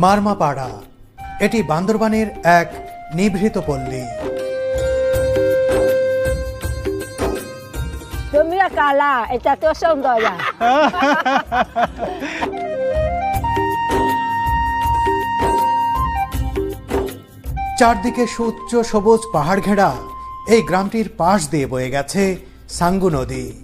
মারমাপাড়া। এটি বান্দরবানের এক নিভৃত পল্লী। kala, এটা তো সুন্দর। চারদিকে সুউচ্চ সবুজ পাহাড় ঘেরা এই গ্রামটির পাশ দিয়ে বয়ে গেছে সাঙ্গু নদী।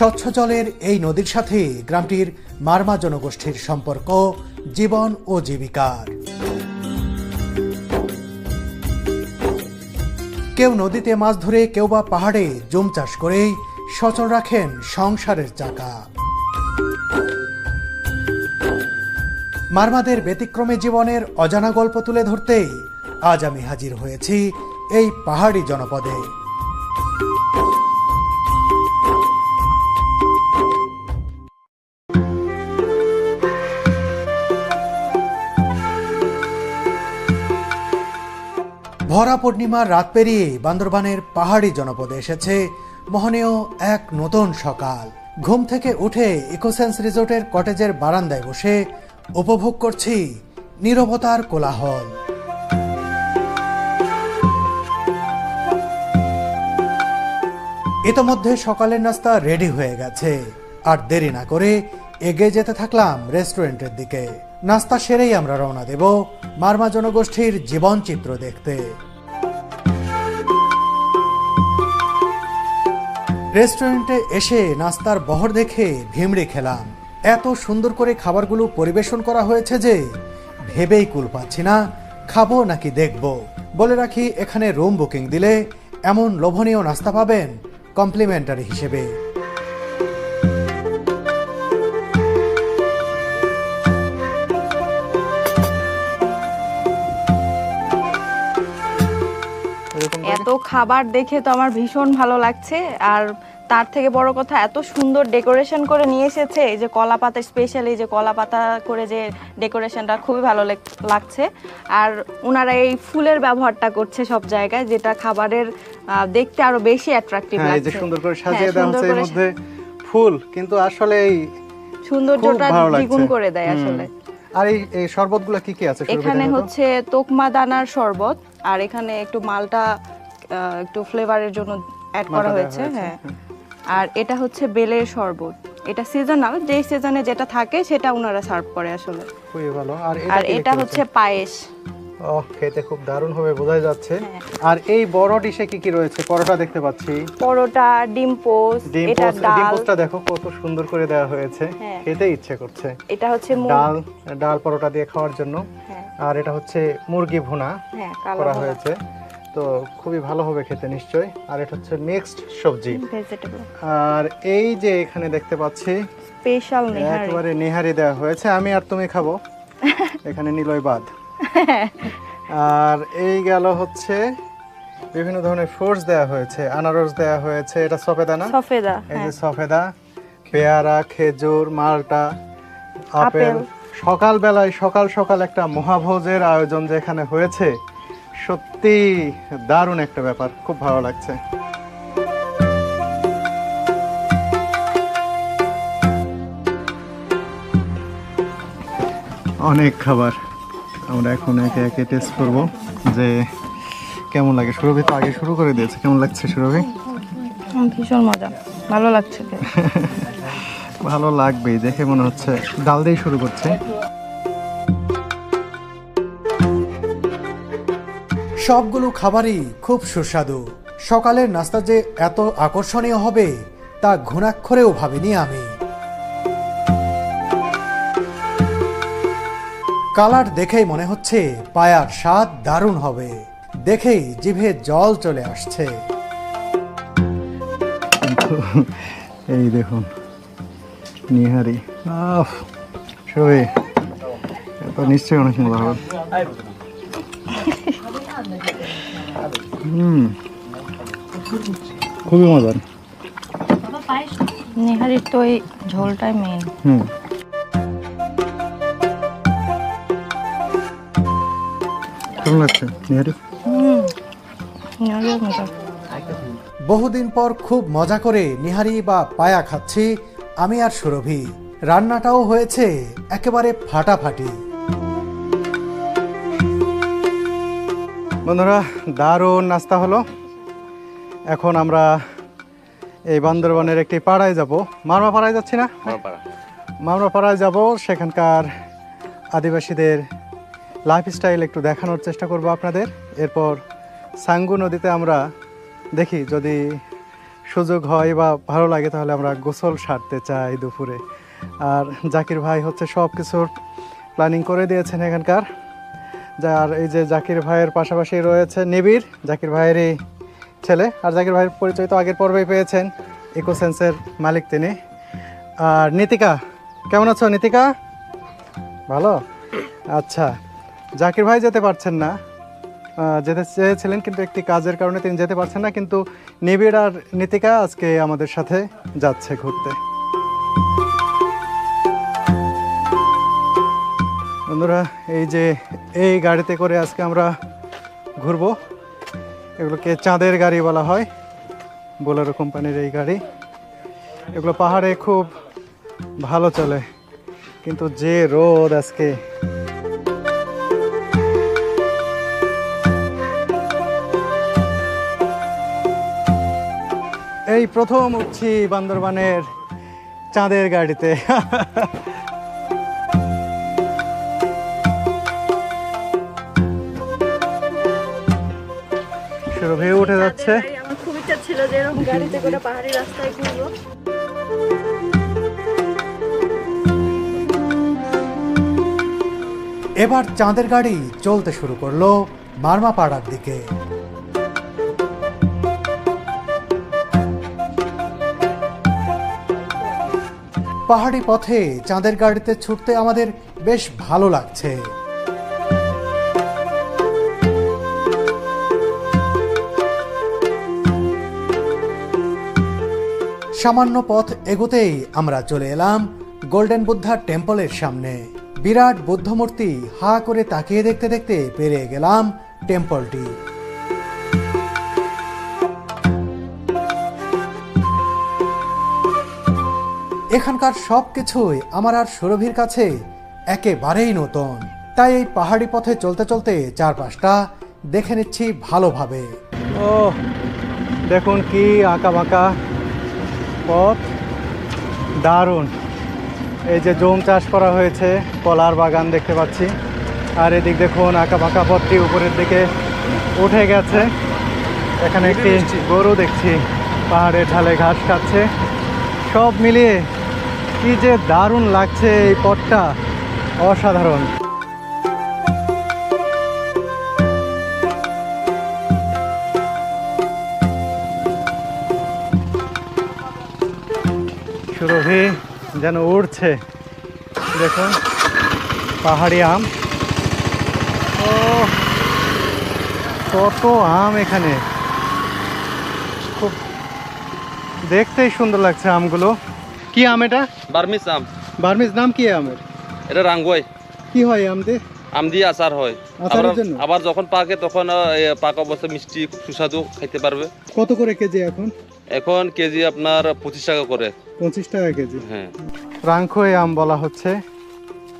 স্বচ্ছ জলের এই নদীর সাথে গ্রামটির মারমা জনগোষ্ঠীর সম্পর্ক, জীবন ও জীবিকার। কেউ নদীতে মাছ ধরে, কেউ বা পাহাড়ে জুম চাষ করেই সচল রাখেন সংসারের চাকা। মারমাদের ব্যতিক্রমী জীবনের অজানা গল্প তুলে ধরতেই আজ আমি হাজির হয়েছি এই পাহাড়ি জনপদে। ভরা পূর্ণিমার রাত পেরিয়ে বান্দরবানের পাহাড়ি জনপদে এসেছে মোহনীয় এক নতুন সকাল। ঘুম থেকে উঠে ইকোসেন্স রিসোর্টের কটেজের বারান্দায় বসে উপভোগ করছি নীরবতার কোলাহল। ইতোমধ্যে সকালের নাস্তা রেডি হয়ে গেছে। আর দেরি না করে এগিয়ে যেতে থাকলাম রেস্টুরেন্টের দিকে। নাস্তা সেরেই আমরা রওনা দেব মারমা জনগোষ্ঠীর জীবনচিত্র দেখতে। রেস্টুরেন্টে এসে নাস্তার বহর দেখে ভিমড়ে খেলাম। এত সুন্দর করে খাবারগুলো পরিবেশন করা হয়েছে যে ভেবেই কুল পাচ্ছি না, খাব নাকি দেখব। বলে রাখি, এখানে রুম বুকিং দিলে এমন লোভনীয় নাস্তা পাবেন কমপ্লিমেন্টারি হিসেবে। খাবার দেখে তো আমার ভীষণ ভালো লাগছে। আর তার থেকে বড় কথা এত সুন্দর ডেকোরেশন করে নিয়ে এসেছে। এই যে কলা পাতা স্পেশালি যে কলা পাতা করে যে ডেকোরেশনটা খুবই ভালো লাগছে। আর ওনারা এই ফুলের ব্যবহারটা করছে সব জায়গায় যেটা খাবারের দেখতে আরও বেশি অ্যাট্রাকটিভ এই লাগছে। যে সুন্দর করে হ্যাঁ, সাজিয়ে দেওয়া হচ্ছে এর মধ্যে ফুল কিন্তু আসলে এই সৌন্দর্যটা। দ্বিগুণ করে দেয় আসলে। আর এই শরবতগুলো কি কি আছে? এখানে হচ্ছে তোকমা দানার শরবত আর এখানে একটু মালটা একটু ফ্লেভারের জন্য অ্যাড করা হয়েছে হয়েছে, হ্যাঁ। আর এটা হচ্ছে বেলের শরবত। এটা সিজনাল যে সিজনে যেটা থাকে সেটা ওনারা সার্ভ করে আসলে। খুবই ভালো। আর আর এটা হচ্ছে পায়েস। ও খেতে খুব দারুণ হবে বোঝাই যাচ্ছে। হ্যাঁ। আর এই বড় ডিশে কি কি রয়েছে? পরোটা দেখতে পাচ্ছি। পরোটা ডিম পোস্ট এটা পোস্ট ডিম পোস্টটা দেখো কত সুন্দর করে দেওয়া হয়েছে। হ্যাঁ। খেতে ইচ্ছে করছে। এটা হচ্ছে ডাল ডাল পরোটা দিয়ে খাওয়ার জন্য। হ্যাঁ। আর এটা হচ্ছে মুরগি ভুনা হ্যাঁ করা হয়েছে। তো খুবই ভালো হবে খেতে নিশ্চয়ই। আর এটা হচ্ছে নেক্সট সবজি। আর এই যে এখানে দেখতে পাচ্ছি স্পেশাল নেহারি। একেবারে নেহারি দেওয়া হয়েছে। আমি আর তুমি খাব। এখানে নিলয় বাদ। আর এই গেল হচ্ছে বিভিন্ন ধরনের ফ্রুটস দেওয়া হয়েছে। আনারস দেওয়া হয়েছে। এটা সফেদা না? সফেদা এই হ্যাঁ। যে সফেদা। পেয়ারা খেজুর মালটা আপেল। আপেল। সকাল বেলায় সকাল সকাল একটা মহাভোজের আয়োজন যেখানে হয়েছে সত্যি দারুণ একটা ব্যাপার খুব ভালো লাগছে। অনেক খাবার আমরা এখন একে একে টেস্ট করব যে কেমন লাগে। সুরভি তো আগে শুরু করে দিয়েছে কেমন লাগছে সুরভি? ভীষণ মজা ভালো লাগছে ভালো লাগবেই দেখে মনে হচ্ছে ডাল দিয়ে শুরু করছে। সবগুলো খাবারই খুব সুস্বাদু। সকালের নাস্তা যে এত আকর্ষণীয় হবে তা ঘুণাক্ষরেও ভাবিনি আমি। কালার দেখেই মনে হচ্ছে পায়ার স্বাদ দারুণ হবে। দেখেই জিভে জল চলে আসছে। এই দেখুন নিহারি। আহ সবই এটা নিশ্চয়ই অনেক মজা হবে হুম। খুবই মজার। নেহারির তো এই ঝোলটাই মেন হুম। কেমন লাগছে নিহারি? হুম। নেহারিও মজা। বহুদিন পর খুব মজা করে নিহারি বা পায়া খাচ্ছি আমি আর সুরভি। রান্নাটাও হয়েছে একেবারে ফাটাফাটি। বন্ধুরা দারুণ নাস্তা হলো। এখন আমরা এই বান্দরবনের একটি পাড়ায় যাব। মারমা পাড়ায় যাচ্ছি না? মারমা পাড়ায় যাব। সেখানকার আদিবাসীদের লাইফস্টাইল একটু দেখানোর চেষ্টা করব আপনাদের। এরপর সাঙ্গু নদীতে আমরা দেখি যদি সুযোগ হয় বা ভালো লাগে তাহলে আমরা গোসল সারতে চাই দুপুরে। আর জাকির ভাই হচ্ছে সব কিছুর প্ল্যানিং করে দিয়েছেন এখানকার। যার এই যে জাকির ভাইয়ের পাশাপাশি রয়েছে নিবিড়। জাকির ভাইয়েরই ছেলে। আর জাকির ভাইয়ের পরিচয় তো আগের পর্বেই পেয়েছেন। ইকোসেন্সের মালিক তিনি। আর নীতিকা, কেমন আছো নীতিকা? ভালো? আচ্ছা জাকির ভাই যেতে পারছেন না। যেতে চেয়েছিলেন কিন্তু একটি কাজের কারণে তিনি যেতে পারছেন না। কিন্তু নিবিড় আর নীতিকা আজকে আমাদের সাথে যাচ্ছে ঘুরতে। বন্ধুরা, এই যে এই গাড়িতে করে আজকে আমরা ঘুরবো। এগুলোকে চাঁদের গাড়ি বলা হয়, বোলেরো কোম্পানির এই গাড়ি। এগুলো পাহাড়ে খুব ভালো চলে, কিন্তু যে রোদ আজকে। এই প্রথম উঠছি বান্দরবানের চাঁদের গাড়িতে। সুরভি উঠে যাচ্ছে। আমার খুব ইচ্ছা ছিল যে এরকম গাড়িতে করে পাহাড়ি রাস্তায় ঘুরবো। এবার চাঁদের গাড়ি চলতে শুরু করল মারমা পাড়ার দিকে। পাহাড়ি পথে চাঁদের গাড়িতে ছুটতে আমাদের বেশ ভালো লাগছে। সামান্য পথ এগোতেই আমরা চলে এলাম গোল্ডেন বুদ্ধা টেম্পলের সামনে। বিরাট বুদ্ধমূর্তি হা করে তাকিয়ে দেখতে দেখতে পেরিয়ে গেলাম টেম্পলটি। এখানকার সব কিছুই আমার আর সুরভির কাছে একেবারেই নতুন। তাই এই পাহাড়ি পথে চলতে চলতে চারপাশটা দেখে নিচ্ছি ভালোভাবে। ও দেখুন কি আঁকা বাঁকা পথ। দারুণ। এই যে জম চাষ করা হয়েছে কলার বাগান দেখতে পাচ্ছি। আর এদিক দেখুন আঁকা বাঁকা পথটি উপরের দিকে উঠে গেছে। এখানে একটি গরু দেখছি পাহাড়ের ঢালে ঘাস খাচ্ছে। সব মিলিয়ে কি যে দারুণ লাগছে এই পথটা। অসাধারণ। সুরভি যেন উড়ছে। দেখুন পাহাড়ি আম। ও কত আম এখানে। খুব দেখতেই সুন্দর লাগছে আমগুলো। কি আম এটা? বার্মিস আম। বার্মিজ নাম কি আমের? এটা রাঙ্গুয়াই। কি হয় আম দিয়ে? আম দিয়ে আচার হয়। আবার- যখন পাকে তখন পাকা অবস্থায় মিষ্টি সুস্বাদু খাইতে পারবে। কত করে কেজি এখন? এখন কেজি আপনার পঁচিশ টাকা করে। পঁচিশ টাকা কেজি। হ্যাঁ। রাংখোয় আম বলা হচ্ছে।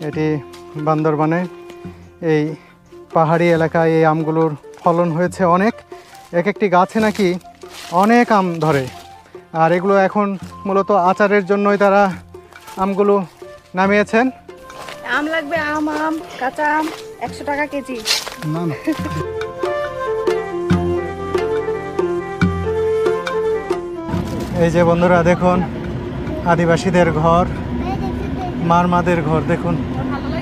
এটি বান্দরবানে এই পাহাড়ি এলাকায় এই আমগুলোর ফলন হয়েছে অনেক। এক একটি গাছে নাকি অনেক আম ধরে। আর এগুলো এখন মূলত আচারের জন্যই তারা আমগুলো নামিয়েছেন। আম লাগবে আম আম কাঁচা আম একশো টাকা কেজি। না না। এই যে বন্ধুরা দেখুন, আদিবাসীদের ঘর, মারমাদের ঘর, দেখুন,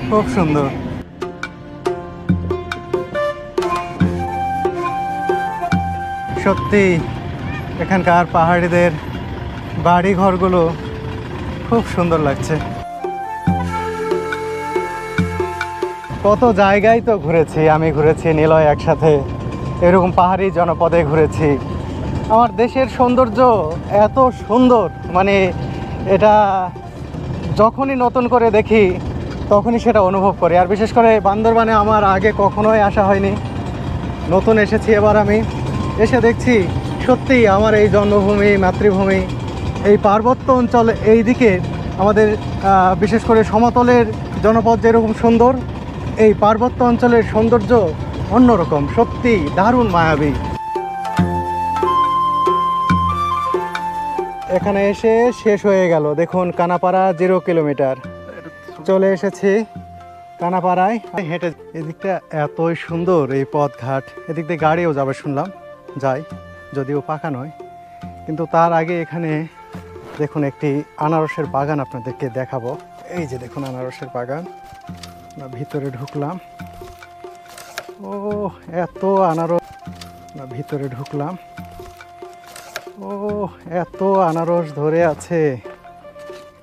খুব সুন্দর। সত্যি, এখানকার পাহাড়িদের বাড়ি ঘরগুলো খুব সুন্দর লাগছে। কত জায়গায় তো ঘুরেছি, আমি ঘুরেছি নিলয় একসাথে, এরকম পাহাড়ি জনপদে ঘুরেছি। আমার দেশের সৌন্দর্য এত সুন্দর মানে এটা যখনই নতুন করে দেখি, তখনই সেটা অনুভব করি। আর বিশেষ করে বান্দরবানে আমার আগে কখনোই আসা হয়নি। নতুন এসেছি এবার আমি। এসে দেখছি সত্যিই আমার এই জন্মভূমি, মাতৃভূমি, এই পার্বত্য অঞ্চল এই দিকে আমাদের বিশেষ করে সমতলের জনপদ যেরকম সুন্দর, এই পার্বত্য অঞ্চলের সৌন্দর্য অন্যরকম। সত্যি দারুণ মায়াবী। এখানে এসে শেষ হয়ে গেল। দেখুন, কানাপাড়া জিরো কিলোমিটার চলে এসেছি কানাপাড়ায়। হেঁটে এদিকটা এতই সুন্দর, এই পথঘাট। এদিক দিয়ে গাড়িও যাবে শুনলাম, যাই। যদিও পাকা নয়। কিন্তু তার আগে এখানে দেখুন একটি আনারসের বাগান আপনাদেরকে দেখাবো। এই যে দেখুন আনারসের বাগান। ভিতরে ঢুকলাম। ও এত আনারস। ভিতরে ঢুকলাম। ও এত আনারস ধরে আছে।